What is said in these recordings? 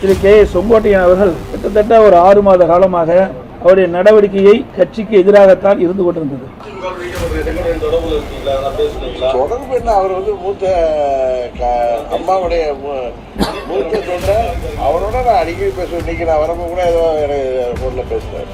Thiru K A Sengottaiyan அவர்கள் கிட்டத்தட்ட ஒரு ஆறு மாத காலமாக அவருடைய நடவடிக்கையை கட்சிக்கு எதிராகத்தான் இருந்து கொண்டிருந்தது. தொடர்பு என்ன? அவர் வந்து மூத்த அம்மாவுடைய மூத்த தொண்டை அவரோட நான் அடிக்கடி பேசுவேன். இன்னைக்கு நான் வரப்போ கூட ஏதோ எனக்கு ஃபோனில் பேசுகிறேன்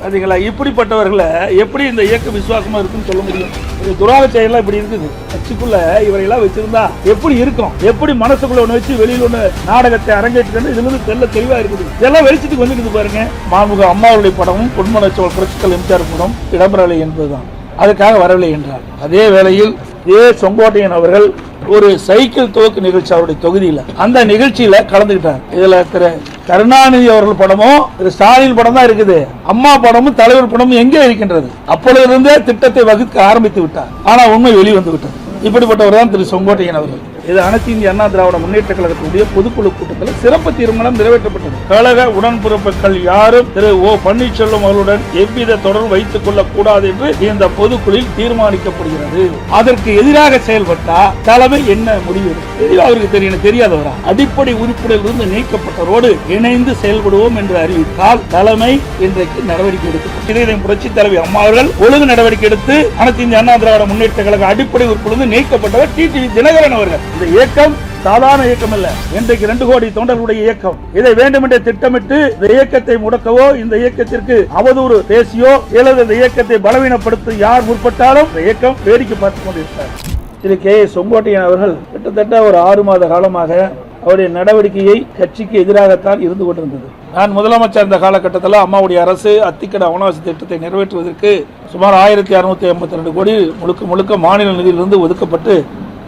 பார்த்தீங்களா இப்படிப்பட்டவர்களை எப்படி இந்த இயக்க விசுவாசமாக இருக்குன்னு சொல்ல முடியும்? இது துராக செயலாம் இப்படி இருக்குது. கட்சிக்குள்ள இவரையெல்லாம் வச்சிருந்தா எப்படி இருக்கும்? எப்படி மனசுக்குள்ள ஒன்று வச்சு வெளியில் ஒன்று நாடகத்தை அரங்கேற்றுக்கணும் இதுல இருந்து தெல்ல தெளிவாக இருக்குது. இதெல்லாம் வெளிச்சத்துக்கு வந்துருக்குது பாருங்க. மாமுக அம்மாவுடைய படமும் பொன்மனச்சோல் புரட்சிக்கல் எம்ஜிஆர் படம் இடம்பெறவில்லை என்பதுதான். அதுக்காக வரவில்லை என்றார். அதே வேளையில் ஏ. செங்கோட்டையன் அவர்கள் ஒரு சைக்கிள் துவக்கு நிகழ்ச்சி அவருடைய தொகுதியில. அந்த நிகழ்ச்சியில கலந்துக்கிட்டார். இதுல திரு கருணாநிதி அவர்கள் படமும் திரு ஸ்டாலின் படம் தான் இருக்குது. அம்மா படமும் தலைவர் படமும் எங்கே இருக்கின்றது? அப்பொழுதிருந்தே திட்டத்தை வகுக்க ஆரம்பித்து விட்டார். ஆனா உண்மை வெளிவந்து விட்டது. இப்படிப்பட்டவர் தான் திரு செங்கோட்டையன் அவர்கள். இது அனைத்து இந்திய அண்ணா திராவிட முன்னேற்ற கழகத்துடைய பொதுக்குழு கூட்டத்தில் சிறப்பு தீர்மானம் நிறைவேற்றப்பட்டது. கழக உடன்பிறப்புகள் யாரும் திரு ஓ பன்னீர்செல்வம் அவர்களுடன் எவ்வித தொடர்பு வைத்துக் கொள்ளக் கூடாது என்று இந்த பொதுக்குழுவில் தீர்மானிக்கப்படுகிறது. அதற்கு எதிராக செயல்பட்டா தலைமை என்ன முடிவு எடுக்கும்? அவருக்கு தெரியும் தெரியாதவரா? அடிப்படை உறுப்பினர்கள் இருந்து நீக்கப்பட்டவரோடு இணைந்து செயல்படுவோம் என்று அறிவித்தால் தலைமை இன்றைக்கு நடவடிக்கை எடுக்கும் இதை புரட்சி தலைவி அம்மா அவர்கள் ஒழுங்கு நடவடிக்கை எடுத்து அனைத்து இந்திய அண்ணா திராவிட முன்னேற்ற கழக அடிப்படை உறுப்பிலிருந்து நீக்கப்பட்டவர் டிடிவி தினகரன் அவர்கள். இந்த இயக்கம் சாதாரண இயக்கம் அல்ல. இன்றைக்கு ரெண்டு கோடி தொண்டர்களுடைய இயக்கம். இதை வேண்டுமென்றே திட்டமிட்டு இந்த இயக்கத்தை முடக்கவோ இந்த இயக்கத்திற்கு அவதூறு பேசியோ அல்லது இந்த இயக்கத்தை பலவீனப்படுத்த யார் முற்பட்டாலும் இந்த இயக்கம் வேடிக்கை பார்த்துக் கொண்டிருக்கிறார். திரு கே செங்கோட்டையன் அவர்கள் கிட்டத்தட்ட ஒரு ஆறு மாத காலமாக அவருடைய நடவடிக்கையை கட்சிக்கு எதிராகத்தான் இருந்து கொண்டிருந்தது. நான் முதலமைச்சர் இருந்த காலகட்டத்தில் அம்மாவுடைய அரசு அத்திக்கட அவனாசி திட்டத்தை நிறைவேற்றுவதற்கு சுமார் ஆயிரத்தி அறுநூத்தி எண்பத்தி ரெண்டு கோடி முழுக்க முழுக்க மாநில நிதியிலிருந்து ஒதுக்கப்பட்டு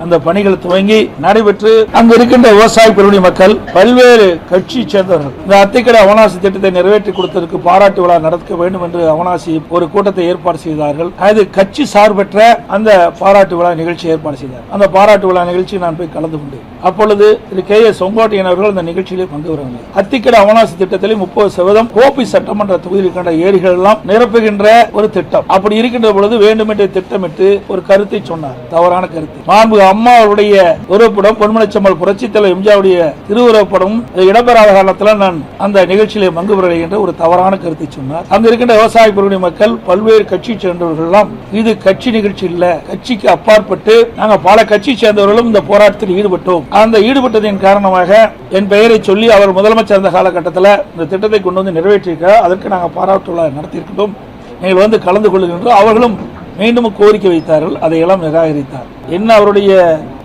அந்த பணிகள் துவங்கி நடைபெற்று அங்கு இருக்கின்ற விவசாய பெருமணி மக்கள் பல்வேறு கட்சி சேர்ந்தவர்கள். இந்த அத்திக்கடை அவனாசி திட்டத்தை நிறைவேற்றி கொடுத்ததற்கு பாராட்டு விழா நடக்க வேண்டும் என்று அவனாசி ஒரு கூட்டத்தை ஏற்பாடு செய்தார்கள். அது கட்சி சார்பற்ற அந்த பாராட்டு விழா நிகழ்ச்சி ஏற்பாடு செய்தார். அந்த பாராட்டு விழா நிகழ்ச்சி நான் போய் கலந்து கொண்டேன். அப்பொழுது திரு கே எஸ் செங்கோட்டையன் அவர்கள் அந்த நிகழ்ச்சியிலே பங்கு வருவாங்க அத்திக்கடை அவனாசி திட்டத்தில் முப்பது சதவீதம் கோபி சட்டமன்ற தொகுதியில் இருக்கின்ற ஏரிகள் எல்லாம் நிரப்புகின்ற ஒரு திட்டம். அப்படி இருக்கின்ற பொழுது வேண்டுமென்றே திட்டமிட்டு ஒரு கருத்தை சொன்னார். தவறான கருத்து. மாண்பு அம்மா அவருடைய பொன்மலைச்சம்மல் புரட்சி தலைவர் எம்ஜிஆருடைய திருவுருவப்படம் இடம்பெறாத காலத்தில் நான் அந்த நிகழ்ச்சியிலே பங்கு பெறலை என்ற ஒரு தவறான கருத்தை சொன்னார். அங்க இருக்கின்ற விவசாய பிரிவினை மக்கள் பல்வேறு கட்சி சேர்ந்தவர்கள் எல்லாம் இது கட்சி நிகழ்ச்சி இல்ல கட்சிக்கு அப்பாற்பட்டு நாங்க பல கட்சி சேர்ந்தவர்களும் இந்த போராட்டத்தில் ஈடுபட்டோம். அந்த ஈடுபட்டதின் காரணமாக என் பெயரை சொல்லி அவர் முதலமைச்சர் இருந்த காலகட்டத்தில் இந்த திட்டத்தை கொண்டு வந்து நிறைவேற்றியிருக்கிறார். அதற்கு நாங்கள் பாராட்டு நடத்தியிருக்கிறோம் நீங்கள் வந்து கலந்து கொள்ளுகின்றோம் அவர்களும் மீண்டும் கோரிக்கை வைத்தார்கள் அதையெல்லாம் நிராகரித்தார். என்ன அவருடைய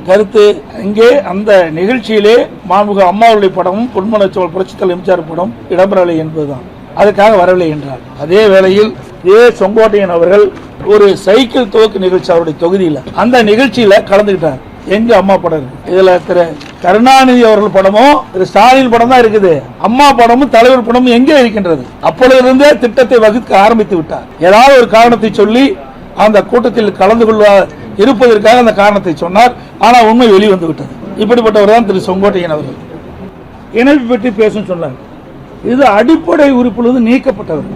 கருத்து? அங்கே அந்த நிகழ்ச்சியிலே மாண்புக அம்மாவுடைய படமும் பொன்மனச்சோல் புரட்சித்தல் எம்ஜிஆர் படம் இடம்பெறவில்லை என்பதுதான். அதுக்காக வரவில்லை என்றார். அதே வேளையில் ஏ. செங்கோட்டையன் அவர்கள் ஒரு சைக்கிள் துவக்கு நிகழ்ச்சி அவருடைய தொகுதியில் அந்த நிகழ்ச்சியில கலந்துக்கிட்டார் எங்க அம்மா படம் இருக்கு. இதுல திரு கருணாநிதி அவர்கள் படமும் திரு ஸ்டாலின் படம் தான் இருக்குது. அம்மா படமும் தலைவர் படமும் எங்கே இருக்கின்றது? அப்பொழுதிருந்தே திட்டத்தை வகுக்க ஆரம்பித்து விட்டார். ஏதாவது ஒரு காரணத்தை சொல்லி அந்த கூட்டத்தில் கலந்து கொள்ள இருப்பதற்காக அந்த காரணத்தை சொன்னார். ஆனா உண்மை வெளிவந்து விட்டது இப்படிப்பட்டவர் தான் திரு செங்கோட்டையன் அவர்கள். இணைப்பு பற்றி பேசும் சொன்னார். இது அடிப்படை உறுப்பிலிருந்து நீக்கப்பட்டவர்.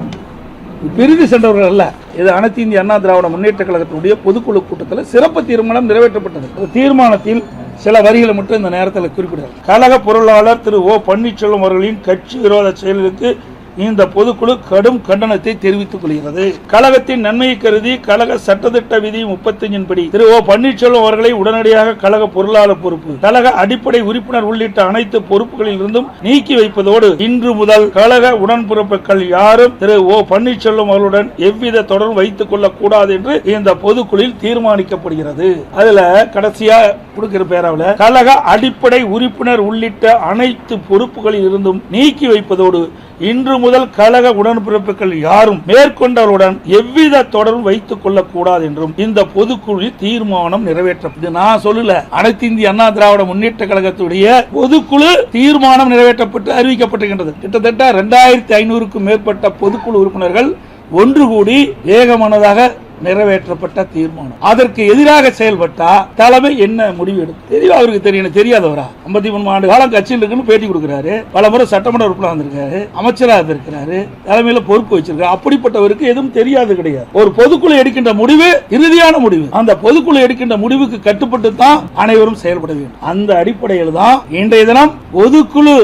பிரிந்து சென்றவர்கள் அல்ல. இது அனைத்து இந்திய அண்ணா திராவிட முன்னேற்ற கழகத்தினுடைய பொதுக்குழு கூட்டத்தில் சிறப்பு தீர்மானம் நிறைவேற்றப்பட்டது. தீர்மானத்தில் சில வரிகளை மட்டும் இந்த நேரத்தில் குறிப்பிடுறார் கழக பொருளாளர் திரு ஓ பன்னீர்செல்வம் அவர்களின் கட்சி விரோத செயலுக்கு இந்த பொதுக்குழு கடும் கண்டனத்தை தெரிவித்துக் கொள்கிறது. கழகத்தின் நன்மையை கருதி கழக சட்டத்திட்ட விதி முப்பத்தஞ்சின் படி திரு ஓ பன்னீர்செல்வம் அவர்களை உடனடியாக கழக பொருளாளர் பொறுப்பு கழக அடிப்படை உறுப்பினர் உள்ளிட்ட அனைத்து பொறுப்புகளில் இருந்தும் நீக்கி வைப்பதோடு இன்று முதல் கழக உடன்பிறப்புகள் யாரும் திரு ஓ பன்னீர்செல்வம் அவர்களுடன் எவ்வித தொடர்பு வைத்துக் கொள்ளக் கூடாது என்று இந்த பொதுக்குழுவில் தீர்மானிக்கப்படுகிறது. அதுல கடைசியா கொடுக்கிற பேராவில் கழக அடிப்படை உறுப்பினர் உள்ளிட்ட அனைத்து பொறுப்புகளில் இருந்தும் நீக்கி வைப்பதோடு இன்று முதல் கழக உடன்பிறப்புகள் யாரும் மேற்கொண்டவருடன் எவ்வித தொடர்பு வைத்துக் கொள்ளக்கூடாது என்றும் இந்த பொதுக்குழு தீர்மானம் நிறைவேற்றப்பட்டது நான் சொல்லல. அனைத்து இந்திய அண்ணா திராவிட முன்னேற்ற கழகத்துடைய பொதுக்குழு தீர்மானம் நிறைவேற்றப்பட்டு அறிவிக்கப்பட்டிருக்கின்றது. கிட்டத்தட்ட இரண்டாயிரத்தி ஐநூறுக்கும் மேற்பட்ட பொதுக்குழு உறுப்பினர்கள் ஒன்று கூடி ஏகமனதாக நிறைவேற்றப்பட்ட தீர்மானம். அதற்கு எதிராக செயல்பட்டா தலைமை என்ன முடிவு எடுக்கும்? தெரியல அவருக்கு தெரியும் தெரியாதவரா? ஐம்பத்தி மூணு ஆண்டு காலம் கட்சியில் இருக்குன்னு பேட்டி கொடுக்கிறாரு. பல முறை சட்டமன்ற உறுப்பினர் வந்திருக்காரு அமைச்சராக இருந்திருக்கிறாரு. தலைமையில பொறுப்பு வச்சிருக்காரு. அப்படிப்பட்டவருக்கு எதுவும் தெரியாது கிடையாது. ஒரு பொதுக்குழு எடுக்கின்ற முடிவு இறுதியான முடிவு. அந்த பொதுக்குழு எடுக்கின்ற முடிவுக்கு கட்டுப்பட்டு தான் அனைவரும் செயல்பட வேண்டும். அந்த அடிப்படையில் தான் இன்றைய தினம் பொதுக்குழு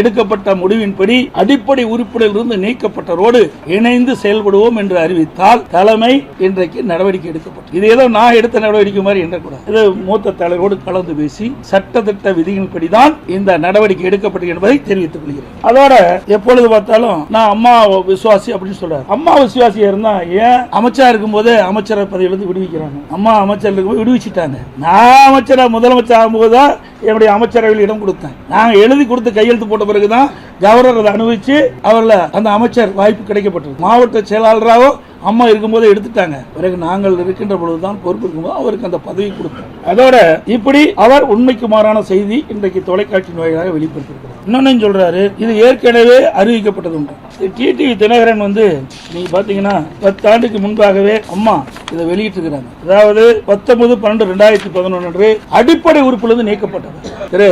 எடுக்கப்பட்ட முடிவின்படி அடிப்படை உறுப்பினரிலிருந்து நீக்கப்பட்டதோடு இணைந்து செயல்படுவோம் என்று அறிவித்தால் தலைமை இன்றைக்கு நடவடிக்கை எடுக்கப்பட்டது இது ஏதோ நான் எடுத்த நடவடிக்கை மாதிரி எண்ணக்கூடாது. இது மூத்த தலைவரோடு கலந்து பேசி சட்டத்திட்ட விதியின்படிதான் இந்த நடவடிக்கை எடுக்கப்பட்டது என்பதை தெரிவித்துக் கொள்கிறேன். அதோட எப்பொழுது பார்த்தாலும் நான் அம்மா விசுவாசி அப்படின்னு சொல்றாரு. அம்மா விசுவாசியா இருந்தா ஏன் அமைச்சா இருக்கும் போதே அமைச்சர் பதவியிலிருந்து விடுவிக்கிறாங்க. அம்மா அமைச்சர் இருக்கும்போது விடுவிச்சிட்டாங்க. நான் அமைச்சரா முதலமைச்சர் ஆகும்போது தான் என்னுடைய அமைச்சரவையில் இடம் கொடுத்தேன். நாங்கள் எழுதி கொடுத்து கையெழுத்து போட்ட பிறகுதான் கவர்னர் அதை அனுபவிச்சு அவரில் அந்த அமைச்சர் வாய்ப்பு கிடைக்கப்பட்டது மாவட்ட செயலாளராக அம்மா இருக்கும்போது எடுத்துட்டாங்க. பிறகு நாங்கள் இருக்கின்ற பொழுதுதான் பொறுப்பு இருக்கும்போது அவருக்கு அந்த பதவி கொடுத்தோம். அதோட இப்படி அவர் உண்மைக்கு மாறான செய்தி இன்றைக்கு தொலைக்காட்சி வாயிலாக வெளிப்படுத்திருக்கிறார் இன்னொன்னு சொல்றாரு? இது ஏற்கனவே அறிவிக்கப்பட்டது உண்டு. டிடிவி தினகரன் வந்து நீங்க பாத்தீங்கன்னா பத்து ஆண்டுக்கு முன்பாகவே அம்மா இதை வெளியிட்டிருக்கிறாங்க. அதாவது பத்தொன்பது பன்னெண்டு ரெண்டாயிரத்தி பதினொன்று அடிப்படை உறுப்பிலிருந்து நீக்கப்பட்டது திரு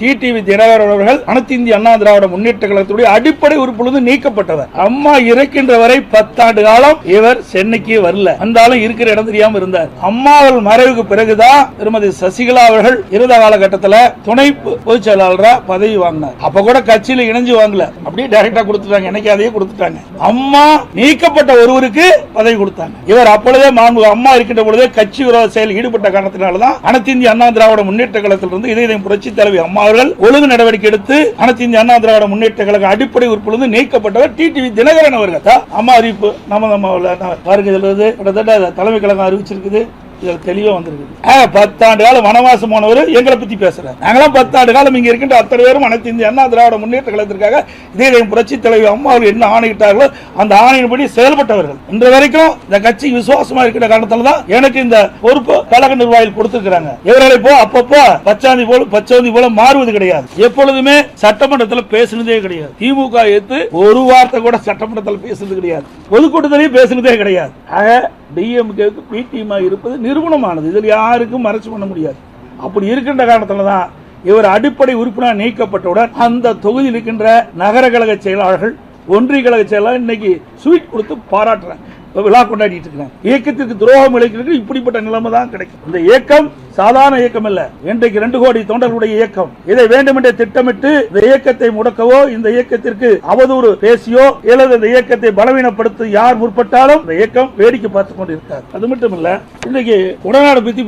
டிடிவி தினகரன் அவர்கள் அனைத்து இந்திய அண்ணா திராவிட முன்னேற்ற கழகத்துடைய அடிப்படை உறுப்பிலிருந்து நீக்கப்பட்டவர். அம்மா இறக்கின்ற வரை பத்தாண்டு காலம் இவர் சென்னைக்கு வரல. வந்தாலும் இருக்கிற இடம் தெரியாம இருந்தார். அம்மா அவர்கள் மறைவுக்கு பிறகுதான் திருமதி சசிகலா அவர்கள் இருந்த காலகட்டத்தில் துணை பொதுச் செயலாளராக பதவி வாங்கினார். அப்ப கூட கட்சியில் இணைஞ்சு வாங்கல. அப்படியே டைரக்டா கொடுத்துட்டாங்க. எனக்கு அதையே கொடுத்துட்டாங்க. அம்மா நீக்கப்பட்ட ஒருவருக்கு பதவி கொடுத்தாங்க. இவர் அப்பொழுதே மாண்பு அம்மா இருக்கின்ற பொழுதே கட்சி விரோத செயல் ஈடுபட்ட காரணத்தினால்தான் அனைத்து இந்திய அண்ணா திராவிட முன்னேற்ற கழகத்திலிருந்து இதய புரட்சி தலைவி அம்மா அவர்கள் ஒழுங்கு நடவடிக்கை எடுத்து அனைத்து இந்திய அண்ணா திராவிட முன்னேற்ற கழக அடிப்படை உறுப்பிலிருந்து நீக்கப்பட்டவர் டிடிவி தினகரன் அவர்கள். அம்மா அறிவிப்பு நம்ம நம்ம பாருங்க கிட்டத்தட்ட தலைமை கழகம் அறிவிச்சிருக்குது. இதில் தெளிவாக வந்திருக்குது. ஆ, பத்தாண்டு காலம் வனவாசம் போனவர் எங்களை பற்றி பேசுகிறார் நாங்களாம் பத்தாண்டு காலம் இங்கே இருக்கின்ற அத்தனை பேரும் அனைத்து இந்திய அண்ணா திராவிட முன்னேற்ற கழகத்திற்காக இதே புரட்சி தலைவி அம்மா அவர்கள் என்ன ஆணையிட்டார்களோ அந்த ஆணையின்படி செயல்பட்டவர்கள். இன்று வரைக்கும் இந்த கட்சி விசுவாசமா இருக்கிற காரணத்தால தான் எனக்கு இந்த பொறுப்பு கழக நிர்வாகிகள் கொடுத்திருக்கிறாங்க. இவர்களை போ அப்பப்போ பச்சாந்தி போல பச்சாந்தி போல மாறுவது கிடையாது. எப்பொழுதுமே சட்டமன்றத்தில் பேசுனதே கிடையாது. திமுக எடுத்து ஒரு வார்த்தை கூட சட்டமன்றத்தில் பேசுனது கிடையாது. பொதுக்கூட்டத்திலையும் பேசுனதே கிடையாது. ஆக டிஎம்கேவுக்கு பிடிஎம் இருப்பது நிறுவனமானது. இதில் யாருக்கும் மறைச்சு பண்ண முடியாது. அப்படி இருக்கின்ற காரணத்துல தான் இவர் அடிப்படை உறுப்பினர் நீக்கப்பட்டவுடன் அந்த தொகுதியில் இருக்கின்ற நகர கழக செயலாளர்கள் ஒன்றிய கழக செயலாளர் இன்னைக்கு ஸ்வீட் கொடுத்து பாராட்டுறாங்க. விழா கொண்டாடிட்டு இருக்கிறாங்க இயக்கத்திற்கு துரோகம் இழைக்கிறது இப்படிப்பட்ட நிலைமை தான் கிடைக்கும். இந்த இயக்கம் சாதாரண இயக்கம் இல்ல இன்றைக்கு ரெண்டு கோடி தொண்டர்களுடைய இயக்கம். இதை வேண்டுமென்றே திட்டமிட்டு இந்த இயக்கத்தை முடக்கவோ இந்த இயக்கத்திற்கு அவதூறு பேசியோ அல்லது இந்த இயக்கத்தை பலவீனப்படுத்த யார் முற்பட்டாலும் இந்த இயக்கம் வேடிக்கை பார்த்து கொண்டு இருக்கார் அது மட்டும் இல்ல இன்னைக்கு உடனாடு பத்தி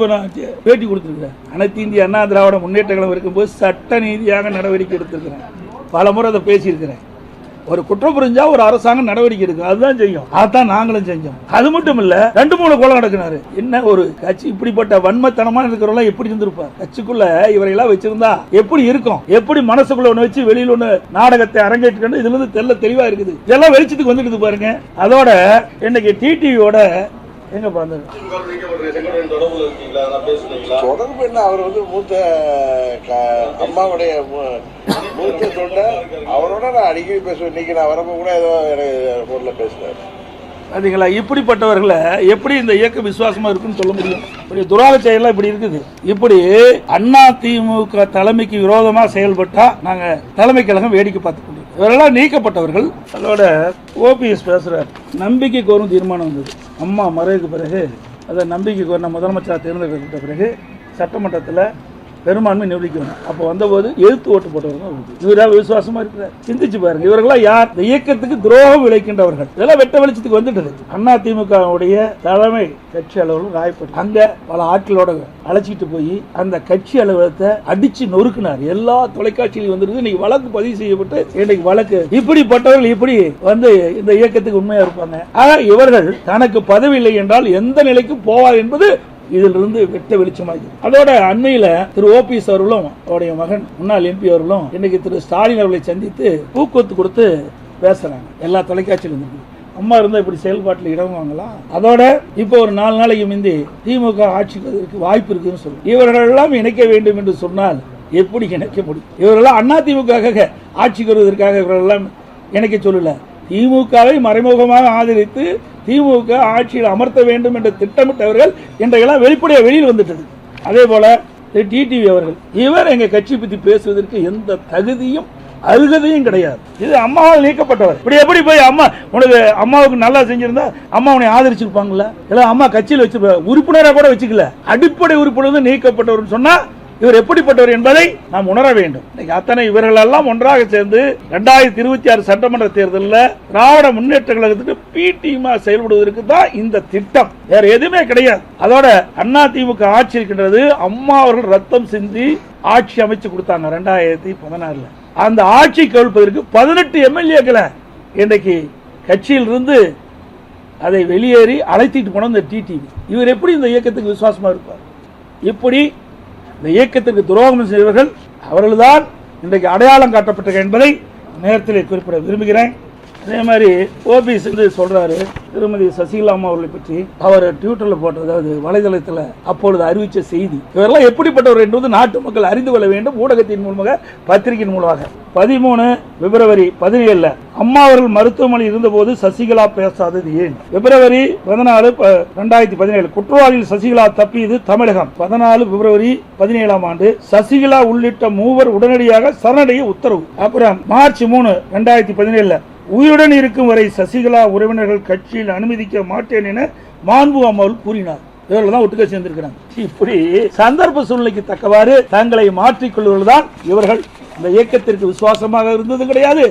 பேட்டி கொடுத்திருக்கிறேன் அனைத்து இந்திய அண்ணா திராவிட முன்னேற்ற கழகம் இருக்கும்போது சட்ட நீதியாக நடவடிக்கை எடுத்திருக்கிறேன். பல முறை அதை பேசியிருக்கிறேன். ஒரு குற்றம் புரிஞ்சா ஒரு அரசாங்கம் நடவடிக்கை எடுக்கும். அதுதான் செய்யும். அதான் நாங்களும் செஞ்சோம். அது மட்டும் இல்ல ரெண்டு மூணு கொலை நடக்கினாரு. என்ன ஒரு கட்சி இப்படிப்பட்ட வன்மத்தனமா இருக்கிறவங்க எப்படி இருந்திருப்பார்? கட்சிக்குள்ள இவரையெல்லாம் வச்சிருந்தா எப்படி இருக்கும்? எப்படி மனசுக்குள்ள ஒண்ணு வச்சு வெளியில ஒண்ணு நாடகத்தை அரங்கேற்றுக்கணும் இதுல இருந்து தெல்ல தெளிவா இருக்குது. இதெல்லாம் வெளிச்சத்துக்கு வந்துடுது பாருங்க. அதோட இன்னைக்கு டிடிவியோட எங்க பேசுனீங்களா தொடர்பு என்ன? அவர் வந்து மூத்த அம்மாவுடைய மூத்த தொண்டர். அவரோட நான் அடிக்கடி பேசுவேன். இன்னைக்கு நான் வரப்போ கூட ஏதோ எனக்கு போன்ல பேசினார் பாத்தீங்களா இப்படிப்பட்டவர்களை எப்படி இந்த இயக்கம் விசுவாசமா இருக்குன்னு சொல்ல முடியும்? இப்படி துராக செயலாம் இப்படி இருக்குது. இப்படி அண்ணா திமுக தலைமைக்கு விரோதமா செயல்பட்டா நாங்க தலைமை கழகம் வேடிக்கை பார்த்து கொண்டிருக்கோம். இவரெல்லாம் நீக்கப்பட்டவர்கள். அதோட ஓபிஎஸ் பேசுகிறார் நம்பிக்கை கோரும் தீர்மானம் வந்தது. அம்மா மறைவுக்கு பிறகு அதை நம்பிக்கை கோரின முதலமைச்சர் தேர்ந்தெடுக்கப்பட்ட பிறகு சட்டமன்றத்தில் பெரும்பான்மை நிரூபிக்கணும். அப்போ வந்தபோது எழுத்து ஓட்டு போட்டவர்கள் இவராக இவரா விசுவாசமா இருக்கிறார். சிந்திச்சு பாருங்க. இவர்களாம் யார்? இந்த இயக்கத்துக்கு துரோகம் விளைக்கின்றவர்கள். இதெல்லாம் வெட்ட வெளிச்சத்துக்கு வந்துட்டது. அண்ணா திமுகவுடைய தலைமை கட்சி அலுவலகம் ராயப்பட்டு அங்க பல ஆட்களோட அழைச்சிட்டு போய் அந்த கட்சி அலுவலகத்தை அடிச்சு நொறுக்கினார். எல்லா தொலைக்காட்சியிலும் வந்துருக்கு இன்னைக்கு வழக்கு பதிவு செய்யப்பட்டு இன்னைக்கு வழக்கு. இப்படிப்பட்டவர்கள் இப்படி வந்து இந்த இயக்கத்துக்கு உண்மையா இருப்பாங்க. ஆக இவர்கள் தனக்கு பதவி இல்லை என்றால் எந்த நிலைக்கும் போவார் என்பது இதிலிருந்து வெட்ட வெளிச்சமாகி அதோட அண்மையில திரு ஓபிஎஸ் அவர்களும் அவருடைய மகன் முன்னாள் எம்பி அவர்களும் இன்னைக்கு திரு ஸ்டாலின் அவர்களை சந்தித்து ஊக்குவத்து கொடுத்து பேசுறாங்க. எல்லா தொலைக்காட்சியிலும் இருந்து அம்மா இருந்தா இப்படி செயல்பாட்டில் இடம் வாங்கலாம் அதோட இப்போ ஒரு நாலு நாளைக்கு முந்தி திமுக ஆட்சிக்கு வாய்ப்பு இருக்குன்னு சொல்லு. இவர்கள் எல்லாம் இணைக்க வேண்டும் என்று சொன்னால் எப்படி இணைக்க முடியும்? இவரெல்லாம் அண்ணா திமுக ஆட்சிக்கு வருவதற்காக இவர்கள் எல்லாம் இணைக்க சொல்லல. திமுகவை மறைமுகமாக ஆதரித்து திமுக ஆட்சியில் அமர்த்த வேண்டும் என்று திட்டமிட்டவர்கள் இன்றையெல்லாம் வெளிப்படையாக வெளியில் வந்துட்டது. அதே போல டிடிவி அவர்கள் இவர் எங்க கட்சி பத்தி பேசுவதற்கு எந்த தகுதியும் அருகதையும் கிடையாது. இது அம்மாவால் நீக்கப்பட்டவர். இப்படி எப்படி போய் அம்மா உனக்கு அம்மாவுக்கு நல்லா செஞ்சிருந்தா அம்மா உன்னை ஆதரிச்சிருப்பாங்கல்ல? இல்ல அம்மா கட்சியில் வச்சு உறுப்பினராக கூட வச்சுக்கல. அடிப்படை உறுப்பினர் நீக்கப்பட்டவர் சொன்னா இவர் எப்படிப்பட்டவர் என்பதை நாம் உணர வேண்டும். இன்னைக்கு அத்தனை இவர்கள் எல்லாம் ஒன்றாக சேர்ந்து ரெண்டாயிரத்தி இருபத்தி ஆறு சட்டமன்ற தேர்தலில் திராவிட முன்னேற்ற கழகத்துக்கு பி டீமா செயல்படுவதற்கு தான் இந்த திட்டம். வேற எதுவுமே கிடையாது. அதோட அண்ணா திமுக ஆட்சி இருக்கின்றது. அம்மா அவர்கள் ரத்தம் சிந்தி ஆட்சி அமைச்சு கொடுத்தாங்க ரெண்டாயிரத்தி பதினாறுல. அந்த ஆட்சி கவிழ்ப்பதற்கு பதினெட்டு எம்எல்ஏக்களை இன்றைக்கு கட்சியிலிருந்து அதை வெளியேறி அழைத்திட்டு போன இந்த டிடிவி இவர் எப்படி இந்த இயக்கத்துக்கு விசுவாசமா இருப்பார்? இப்படி இந்த இயக்கத்திற்கு துரோகம் செய்தவர்கள் அவர்கள்தான் இன்றைக்கு அடையாளம் காட்டப்பட்டிருக்க என்பதை நேரத்தில் குறிப்பிட விரும்புகிறேன். அதே மாதிரி ஓபிஎஸ் வந்து சொல்றாரு திருமதி சசிகலா அம்மா அவர்களை பற்றி. அவர் ட்விட்டர்ல போட்ட அதாவது வலைதளத்தில் அப்பொழுது அறிவிச்ச செய்தி. இவரெல்லாம் எப்படிப்பட்டவர் என்பது நாட்டு மக்கள் அறிந்து கொள்ள வேண்டும் ஊடகத்தின் மூலமாக பத்திரிகையின் மூலமாக. பதிமூணு பிப்ரவரி பதினேழுல அம்மா அவர்கள் மருத்துவமனை இருந்தபோது சசிகலா பேசாதது ஏன்? பிப்ரவரி பதினாலு ரெண்டாயிரத்தி பதினேழு. குற்றவாளியில் சசிகலா தப்பியது தமிழகம். பதினாலு பிப்ரவரி பதினேழாம் ஆண்டு சசிகலா உள்ளிட்ட மூவர் உடனடியாக சரணடைய உத்தரவு. அப்புறம் மார்ச் மூணு ரெண்டாயிரத்தி பதினேழுல உயிருடன் இருக்கும் வரை சசிகலா உறவினர்கள் கட்சியில் அனுமதிக்க மாட்டேன் என மாண்பு அம்மாள் கூறினார். இவர்கள் தான் ஒட்டுக்க சேர்ந்திருக்கிறாங்க. இப்படி சந்தர்ப்ப சூழ்நிலைக்கு தக்கவாறு தங்களை மாற்றிக்கொள்வதுதான் இவர்கள். இந்த இயக்கத்திற்கு விசுவாசமாக இருந்தது கிடையாது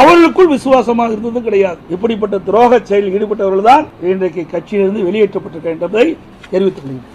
அவர்களுக்குள் விசுவாசமாக இருந்ததும் கிடையாது. இப்படிப்பட்ட துரோக செயலில் ஈடுபட்டவர்கள் தான் இன்றைக்கு கட்சியிலிருந்து வெளியேற்றப்பட்டிருக்கின்றதை தெரிவித்துக் கொள்கிறேன்.